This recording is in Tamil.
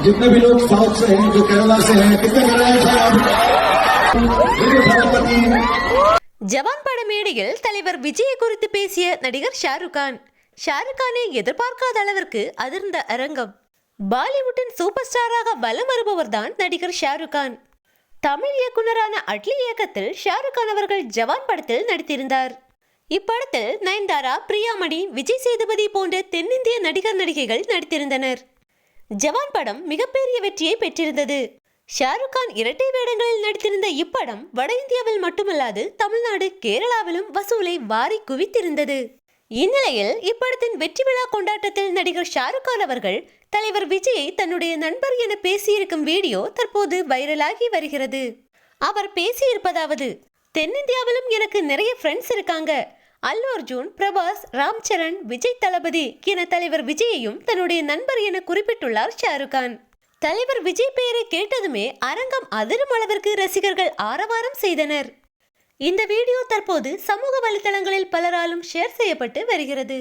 जितने भी लोग साउथ से हैं जो केरला से हैं कितने केरला से हैं देखिए थालापति ஜவான் பட மேடையில் தலைவர் விஜய் குறித்து பேசிய நடிகர் ஷாருக் கான் ஷாருக் கானை எதிர்பார்க்காத அளவிற்கு அதிர்ந்த அரங்கம் பாலிவுட்டின் சூப்பர் ஸ்டாராக வலம் வருபவர்தான் நடிகர் ஷாருக் கான் தமிழ் இயக்குனரான அட்லி இயக்கத்தில் ஷாருக் கான் அவர்கள் ஜவான் படத்தில் நடித்திருந்தார் இப்படத்தில் நயன்தாரா பிரியாமணி விஜய் சேதுபதி போன்ற தென்னிந்திய நடிகர் நடிகைகள் நடித்திருந்தனர் ஜவான் படம் மிகப்பெரிய வெற்றியை பெற்றிருந்தது. ஷாருக் கான் இரட்டை வேடங்களில் நடித்திருந்த இப்படம் வட இந்தியாவில் மட்டுமல்லாது தமிழ்நாடு கேரளாவிலும் வசூலை வாரி குவித்திருந்தது. இந்நிலையில் இப்படத்தின் வெற்றி விழா கொண்டாட்டத்தில் நடிகர் ஷாருக் கான் அவர்கள் தலைவர் விஜயை தன்னுடைய நண்பர் என பேசியிருக்கும் வீடியோ தற்போது வைரலாகி வருகிறது. அவர் பேசியிருப்பதாவது தென்னிந்தியாவிலும் எனக்கு நிறைய ஃப்ரெண்ட்ஸ் இருக்காங்க. அல்லு அர்ஜுன் பிரபாஸ் ராம் சரண் விஜய் தளபதி என தலைவர் விஜயையும் தன்னுடைய நண்பர் என குறிப்பிட்டுள்ளார் ஷாருக் கான். தலைவர் விஜய் பெயரை கேட்டதுமே அரங்கம் அதிரும் அளவிற்கு ரசிகர்கள் ஆரவாரம் செய்தனர். இந்த வீடியோ தற்போது சமூக வலைதளங்களில் பலராலும் ஷேர் செய்யப்பட்டு வருகிறது.